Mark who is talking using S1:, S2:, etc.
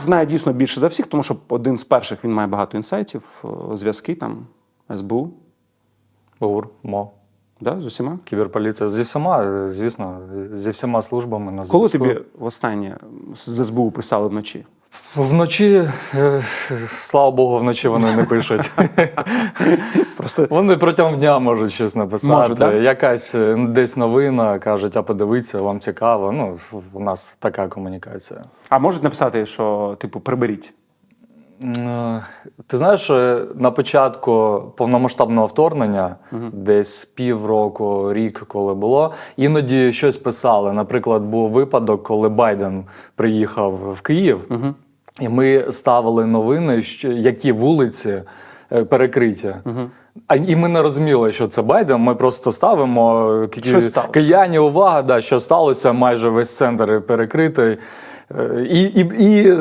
S1: знає дійсно більше за всіх, тому що один з перших він має багато інсайтів, е, зв'язки там, СБУ,
S2: ГУР, МО,
S1: да, з усіма.
S2: кіберполіція. Зі всіма, е, звісно, зі всіма службами на
S1: Коли
S2: зв'язку.
S1: тобі востаннє з СБУ писали вночі?
S2: Вночі, е, слава Богу, вночі вони не пишуть.
S1: Просто
S2: Вони протягом дня можуть щось написати.
S1: Можуть, да?
S2: Якась е, десь новина, кажуть, а подивіться, вам цікаво. Ну, у нас така комунікація.
S1: а можуть написати, що типу приберіть.
S2: Ти знаєш, е, на початку повномасштабного вторгнення, десь півроку, рік, коли було, іноді щось писали. Наприклад, був випадок, коли Байден приїхав в Київ, і ми ставили новини, що, які вулиці е, перекриті. А і ми не розуміли, що це Байден. Ми просто ставимо е, кияні, увага, да, що сталося, майже весь центр перекритий. І, і, і